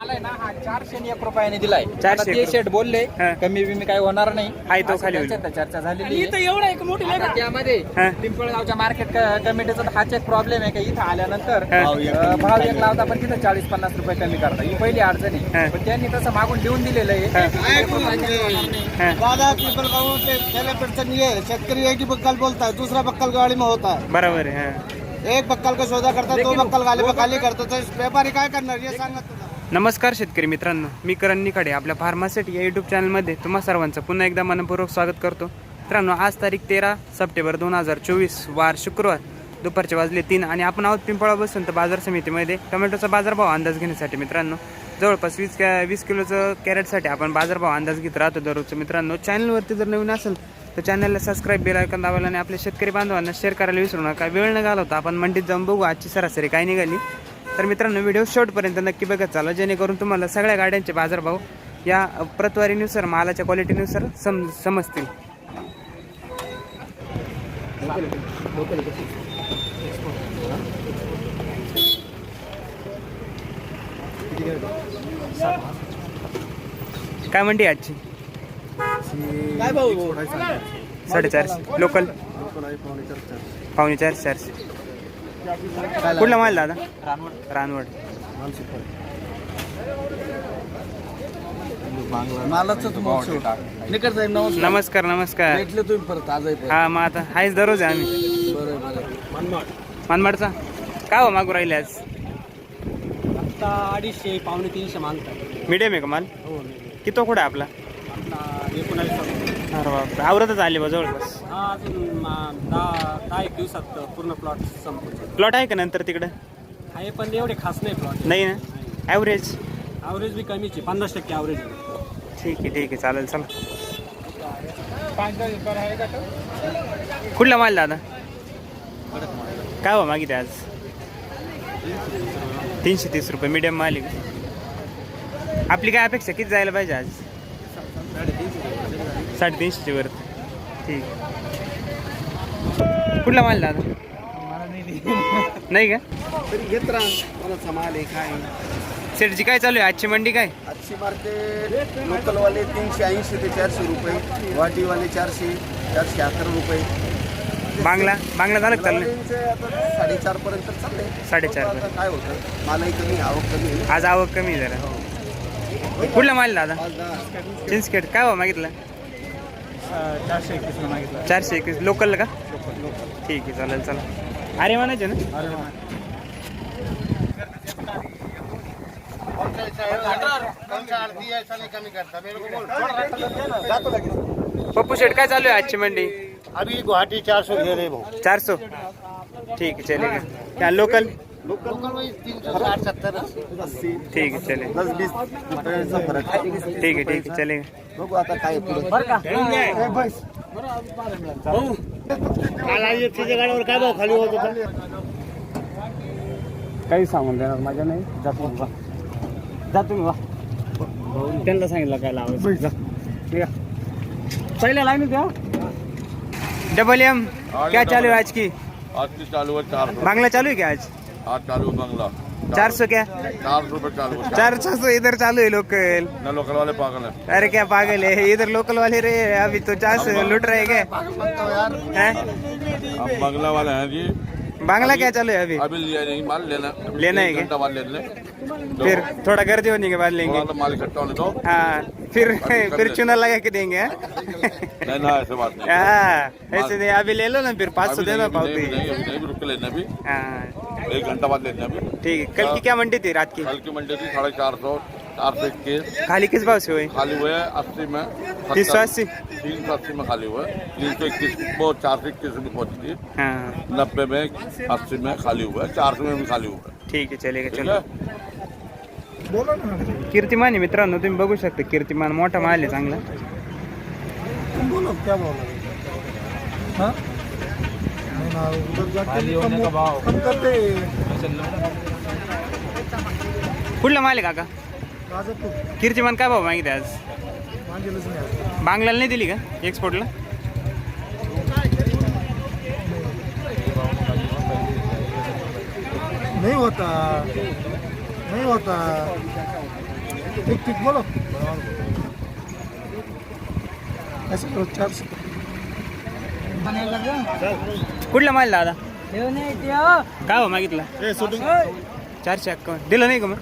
आलाय ना हा चारशे आणि एक रुपयाने दिलाय चारशे आता ते एक शेट बोलले हा. कमी बिमी काही होणार नाही आहे तो असं खाली होईल. त्यांच्यात चर्चा झालेली इथं एवढा एक मोठी. आता त्यामध्ये हा. पिंपळगावच्या मार्केट कमिटीचा हाच एक प्रॉब्लेम आहे का इथं आल्यानंतर हा. अं, भाव एक लावता पण तिथं चाळीस पन्नास रुपये कमी करता ही पहिली अडचण हा. आहे पण त्यांनी तसं मागून लिहून दिलेलं आहे हा. दादा पीपल गाँव के पहले पर्सन ये है, शेतकरी एक ही बक्कल बोलता है दूसरा बक्कल गाड़ी में होता बरोबर आहे हा. है एक बक्कल का सौदा करता है दो बक्कल गाली में खाली करता तो व्यापारी काय करणार हे सांगा नमस्कार शेतकरी मित्रांनो मी करण निकाडे आपल्या फार्मासिटी या यूट्यूब चॅनलमध्ये तुम्हा सर्वांचं पुन्हा एकदा मनपूर्वक स्वागत करतो. मित्रांनो आज तारीख तेरा सप्टेंबर दोन हजार चोवीस वार शुक्रवार दुपारचे वाजले तीन आणि आपण आहोत पिंपळा बसंत बाजार समितीमध्ये. टोमॅटोचा बाजारभाव अंदाज घेण्यासाठी मित्रांनो जवळपास वीस कॅ वीस किलोचं कॅरेटसाठी आपण बाजारभाव अंदाज घेत राहतो दररोजचं. मित्रांनो चॅनलवरती जर नवीन असेल तर चॅनलला सबस्क्राईब बेल ऐकून दाबायला आणि आपल्या शेतकरी बांधवांना शेअर करायला विसरू नका. वेळ न घालवता आपण मंडीत जाऊन बघू. आजची सरासरी काय निघाली? तर मित्रांनो व्हिडिओ शेवटपर्यंत नक्की बघत चालू. जेणेकरून तुम्हाला सगळ्या गाड्यांचे बाजारभाव या प्रतवारीनुसार मालाच्या क्वालिटीनुसार सम समजतील. काय म्हणते आजची? साडेचारशे. लोकल? पावणे चारशे चारशे. कुठला माल दादा? रानवड जाईल नमस्कार. नमस्कार नमस्कार. भेटले तुम्ही परत आज आहे हा मग आता आहेच दररोज आहे आम्ही. मनमाडचा? काय हो मागू राहिले आज? आता अडीचशे पावणे तीनशे मागतात. मीडियम आहे का माल? हो किती कुठं आहे आपला? एकोणावीस अरे बापरे आवरतच आले बा जवळपास हा अजून मा- दहा दहा एक दिवसात पूर्ण प्लॉट संपतो प्लॉट आहे का नंतर तिकडं? आहे पण एवढे खास नाही प्लॉट नाही ना? ॲव्हरेज ॲव्हरेज बी कमीच आहे पन्नास टक्के ॲव्हरेज ठीक आहे ठीक आहे चालेल चला. कुठला माल दादा? काय हो मागितले आज? तीनशे तीस रुपये मीडियम माल आहे. का? आपली काय अपेक्षा किती जायला पाहिजे आज? साडेतीनशेची वर ठीक. कुठला माल दादा? नाही का? तरी घेत राहा. कोणाचा माल आहे काय काय चालू आहे? आजची मंडी काय? आजची मार्केट लोकलवाले तीनशे ऐंशी ते चारशे रुपये वाटीवाले चारशे चारशे अकरा रुपये. बांगला? बांगला झालं चाललं साडेचार पर्यंत चालले साडेचार काय होतं? मालही कमी आवक कमी. आज आवक कमी जरा. कुठला माल दादा? चिंचखेड. काय हो मागितलं? चारशे एकवीस मागितलं. चारशे एकवीस लोकल का? ठीक आहे चालेल चला अरे म्हणायचे ना? पप्पू शेठ काय चालू आहे आजची मंडी? अभी गुवाहाटी चार सौ भाऊ. चारसो ठीक है चलेगा क्या लोकल ठीक है चलेगा दस बीस रुपयाचा फरक. आहे ठीक है ठीक है चलेगा बघू आता काय पुढे काही सांगून देणार माझ्या नाही. जातो बा जातो मी बा त्यांना सांगितलं काय लावायचं. पहिल्या लाईन द्या डबल एम क्या चालू है आज की? आज की चालू है चार. सौ बांग्ला चालू है क्या आज? आज चालू बंगला. चार सौ क्या? चार सौ चालू चार सौ इधर चालू है लोकल न लोकल वाले पागल है अरे क्या पागल है इधर लोकल वाले रे अभी तो चार सौ लुट रहे क्या? हैं? बंगला वाले हैं जी. बांग्ला क्या चालू है अभी? अभी लिया नहीं माल लेना लेना है क्या? बाद ले लें फिर थोड़ा गर्दी होने के बाद लेंगे। तो माल इकट्ठा होने दो। हाँ फिर फिर चुना लगा के देंगे हाँ? नहीं ना ऐसे बात नहीं। हाँ ऐसे नहीं अभी ले लो ना फिर पाँच सौ देना पाओ नहीं, रुक लेना अभी। हाँ। एक घंटा बाद लेना अभी। ठीक है कल की क्या मंडी थी रात की? कल की मंडी थी साढ़े चार सौ चार सौ इक्कीस। खाली किस भाव से हुई? खाली हुए अस्सी में तीन सौ अस्सी। तीन सौ अस्सी में खाली हुए तीन सौ इक्कीस चार सौ इक्कीस में पहुँची थी हाँ। नब्बे में अस्सी में खाली हुआ है। चार सौ में भी खाली हुआ ठीक आहे चलेगा चलो। है कीर्तिमान आहे मित्रांनो तुम्ही बघू शकता कीर्तिमान मोठा माल आहे चांगला. बोलो क्या बोला? हाँ? उधर जाके कम- कम राजपूत कीर्तिमान काय भाव मागितले आज? बांगलाला नाही दिली का? एक्सपोर्टला नहीं होता. नहीं होता. ठीक ठीक बोलो. ऐसे करो चारशे कुठला माल दादा? काय हो मागितला? चारशे अक्कावन्न दिलं नाही का मग?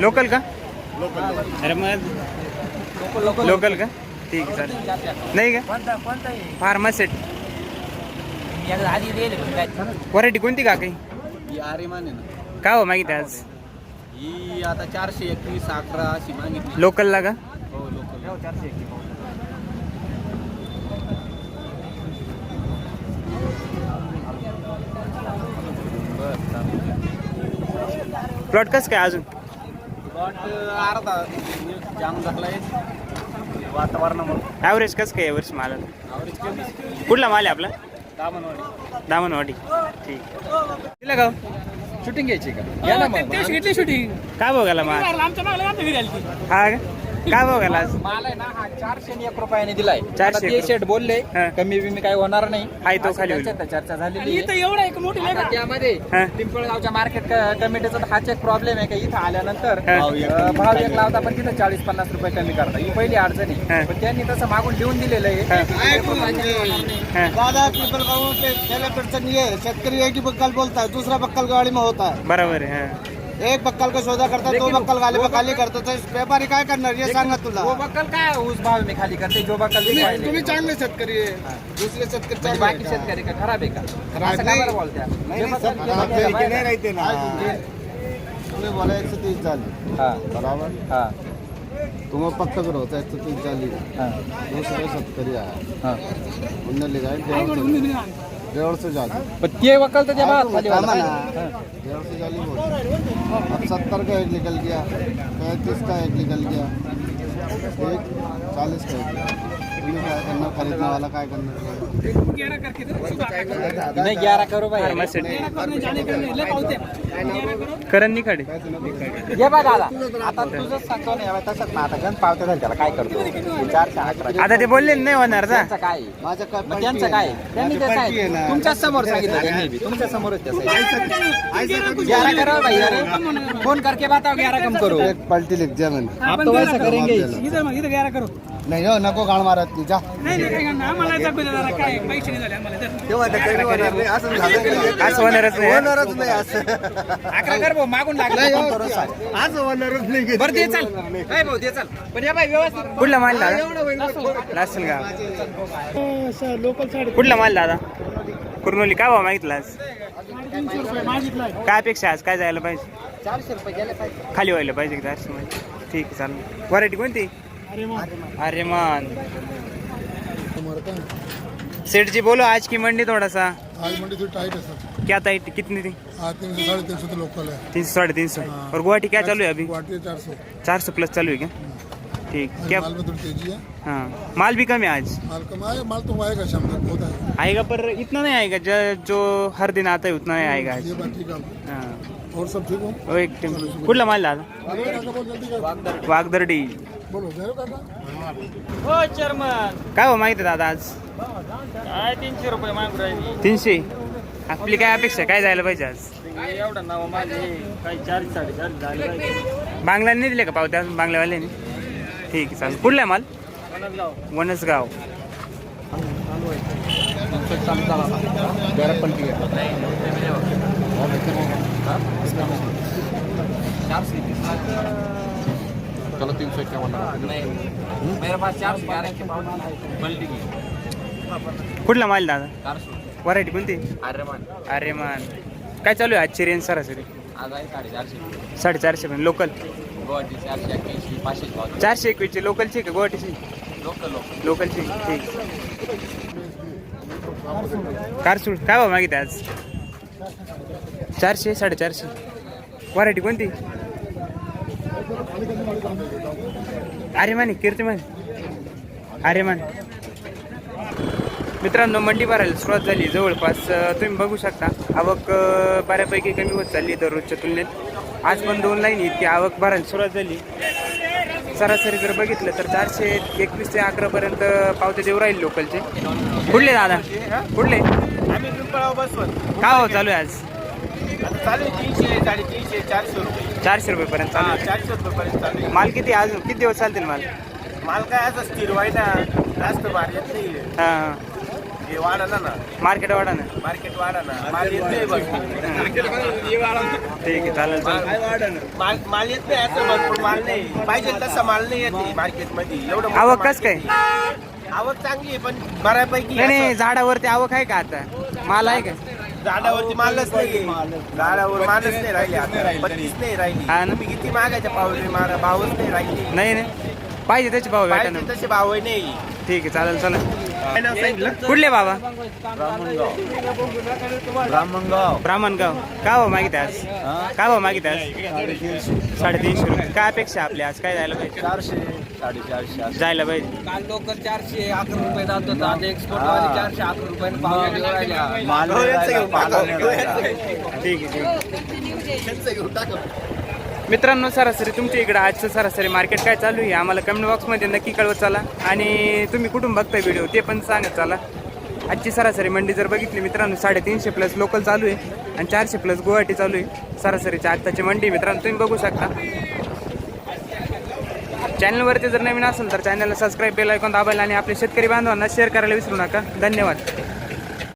लोकल का? अरे मग लोकल का? ठीक आहे चालेल. नाही का? फार्मासेट व्हरायटी कोणती का काही? ही काय हो मागितलं आज? ही आता चारशे एकवीस अकरा अशी मागितली. लोकलला का? हो लोकल चारशे एकवीस. प्लॉट कसं काय अजून? प्लॉट अर्धा. जाम झालाय वातावरणामुळे. ॲव्हरेज कसं काय यावर्षी माला? कुठला माल आहे आपला? दामनवाडी. दामनवाडी. ठीक दिला का? शूटिंग घ्यायची का? या ना मग. घेतली शूटिंग काय गेला माल? आमच्या मागला हा का? काय भाव गेला आज मला आहे ना हा चारशे आणि एक रुपयाने दिलाय चारशे आता ते एक शेट बोलले हा. कमी बिमी काही होणार नाही आहे तो असं खाली होईल. त्यांच्यात चर्चा झालेली इथं आहे. एवढा एक मोठी आता त्यामध्ये हा. पिंपळगावच्या मार्केट कमिटीचा तर हाच एक प्रॉब्लेम आहे का इथं आल्यानंतर हा. अं, भाव एक लावता पण तिथं चाळीस पन्नास रुपये कमी करता ही पहिली अडचण हा. आहे पण त्यांनी तसं मागून लिहून दिलेलं हा. आहे हा दादा पीपल गाँव पे पहले अड़चन ये है शेतकरी एक ही बक्कल बोलता है दूसरा बक्कल गाड़ी में होता बरोबर आहे हा. है एक बक्कल का सौदा करता दो बक्कल गाली में खाली करतो तो व्यापारी काय करणार हे? सांगा तुला वो बक्कल काय ऊस भाव मी खाली करते जो बक्कल तुम्ही. तुम्ही चांगले शेतकरी आहे दुसरे शेतकरी म्हणजे चांगले बाकी आहे. शेतकरी का खराब आहे का। खराब? असं का नाही. बरं बोलत्या जे बक्कल- जे खराब बक्कल आहे की बाहेर- नाही राहते ना। तुम्ही बोला एकशे तीस झाली हा। बराबर? हा। तुम्हाला पक्का करो एकशे तीस झाली हा। दुसरे शेतकरी आहे हा। जाईल डेढ़ सौ। झाली पण ते वकल तर त्या भावात खाली वाला. ना. हा. सौ चालीस बोल। अब सत्तर का एक निकल गया पैंतीस का एक निकल गया एक चालीस का एक करना खरीदने वाला क्या करना नाही ग्यारा करो भाई फार्मासेट करण निखाडे ये बा दादा. आता तुझं सांगतो ना तसंच ना आता गण पावते झाले त्याला काय करतो? चारशे अकरा आता ते बोलले नाही होणार त्यांचं काय? आहे? माझं काय मग त्यांचं काय? त्यांनी ते पार्टी आहे ना. काय तुमच्याच समोर सांगितलं त्यांनी. तुमच्या समोरच ग्यारह करो भाई अरे. फोन करके बताओ ग्यारह कम करो. एक पलटी लिख दिया मैंने आप तो वैसा करेंगे ही. इथं मग इथं ग्यारा करू. नहीं हो नको गाण मारत ती जा. नाही नाही काय आम्हाला दाखवू दे जरा काय पैसे नाही झाले आम्हाला तर. असं होणारच नाही हा. होणारच नाही. असं. अकरा कर भाऊ मागून सांग. आज होणारच नाही बरं दे चल. काय भाऊ दे चल. पण या बाई व्यवस्थित. कुठला माल दादा? लासल गाव कुठला माल दादा? कुर्नोली काय भाव मागितला आज? काय अपेक्षा आहे आज? काय जायला पाहिजे? चारशे रुपये गेले पाहिजे. खाली व्हायला पाहिजे का चारशे मध्ये ठीक आहे चालेल. व्हरायटी कोणती? अरे मान सेठ जी बोलो आज की मंडी थोड़ा सा आज मंडी थोड़ी टाइट है सर क्या टाइट कितनी थी? तीन सौ साढ़े तीन सौ तो लोकल है तीन सौ साढ़े तीन सौ और गुवाहाटी क्या चालू है अभी? गुवाहाटी चार सौ. चार सौ प्लस चालू है क्या? ठीक. क्या माल में थोड़ी तेज़ी है. हाँ. माल भी कम है आज? माल कम आए माल तो आएगा शाम तक बहुत है आएगा पर इतना नहीं आएगा जो जो हर दिन आता है उतना नहीं आएगा आज। और सब ठीक हो? वो एक टेम्पो कुठला माल दादा काका वागदर्डी. जय हो काका. हो चेअरमन काय हो माहिती दादा आज? काय तीनशे रुपये मागून राहिली? तीनशे? आपली काय अपेक्षा? काय जायला पाहिजे आज? एवढं नाव माझे काही चारशे साडेचारशे झाले पाहिजे. बांगला नाही दिले का पावत्या अजून बांगल्यावाल्याने? ठीक आहे चालेल. कुठला आहे माल? वनसगाव. चलो तीन सौ इक्यावन मेरे पास चार सौ ग्यारह के पाउच पलटी की कुठला माल दादा? व्हरायटी कोणती? अरे मान अरे मान. काय चालू आहे आजची रेंज सरासरी? आज आहे साडेचारशे. साडेचारशे पण. लोकल गुवाहाटी चारशे एक्क्याऐंशी पाचशे पाच चारशे एकवीसची. लोकलची का गुवाहाटीची? लोकल लोकल लोकलची ठीक. कारसूळ काय भाव मागित आज? चारशे साडेचारशे. व्हरायटी कोणती? अरे माने कीर्तिमान. अरे मान मित्रांनो मंडी भरायला सुरुवात झाली. जवळपास तुम्ही बघू शकता आवक बऱ्यापैकी कमी होत चालली दररोजच्या तुलनेत. आज पण दोन लाईन इतकी आवक भरायला सुरुवात झाली. सरासरी जर बघितलं तर चारशे एकवीस ते अकरापर्यंत पावते देऊ राहील लोकलचे. कुठले दादा? कुठले? आम्ही पिंपळावर बसवत. काय हो चालू आहे आज? आता चालू आहे तीनशे साडेतीनशे चारशे रुपये. चारशे रुपयेपर्यंत चालू हा आहे. चारशे रुपयेपर्यंत चालू आहे. माल किती अजून? किती दिवस चालतील माल? माल काय असं स्थिर व्हायला जास्त भार येत नाही. हां. हां वाढाला ना. मार्केट वाढा ना. मार्केट वाढा ना. माल येत नाही ठीक आहे चालेल चालेल. माल माल येत नाही असं भरपूर माल नाही. पाहिजे तसा माल नाही येते मार्केटमध्ये. एवढं मोठं आवक कसं market आहे. आवक चांगली आहे पण बऱ्यापैकी नाही नाही असं झाडावरती आवक आहे का आता? माल आहे का? झाडावरती मालच नाही. झाडावर मालच नाही राहिले आता. पत्तीच नाही राहिली. हा ना. तुम्ही किती मागायच्या पावले मारा भावच नाही राहिली. नाही नाही. पाहिजे त्याचे भाव भेटा ना पाहिजे तसे भाव नाही. ठीक आहे चालेल सांगितलं कुठले बाबा? ब्राह्मणगाव. ब्राह्मणगाव. का भाव मागित आज? का भाव मागित आज? साडेतीनशे. रुपये. काय अपेक्षा आपली आज? काय जायला पाहिजे? चारशे साडेचारशे. जायला पाहिजे. काल लोक चारशे अकरा रुपये जात होता. आता एक्सपोर्ट वाले चारशे अकरा रुपये माल हो. ठीक आहे ठीक आहे. मित्रांनो सरासरी तुमच्या इकडं आजचं सरासरी मार्केट काय चालू आहे? आम्हाला कमेंट बॉक्समध्ये नक्की कळवत चला. आणि तुम्ही कुठून बघताय व्हिडिओ ते पण सांगत चला. आजची सरासरी मंडी जर बघितली मित्रांनो साडेतीनशे प्लस लोकल चालू आहे आणि चारशे प्लस गुवाहाटी चालू आहे. सरासरीची आत्ताची मंडी मित्रांनो तुम्ही बघू शकता. चॅनलवरती जर नवीन असेल तर चॅनलला सबस्क्राईब बेल ऐकून दाबायला आणि आपल्या शेतकरी बांधवांना शेअर करायला विसरू नका. धन्यवाद.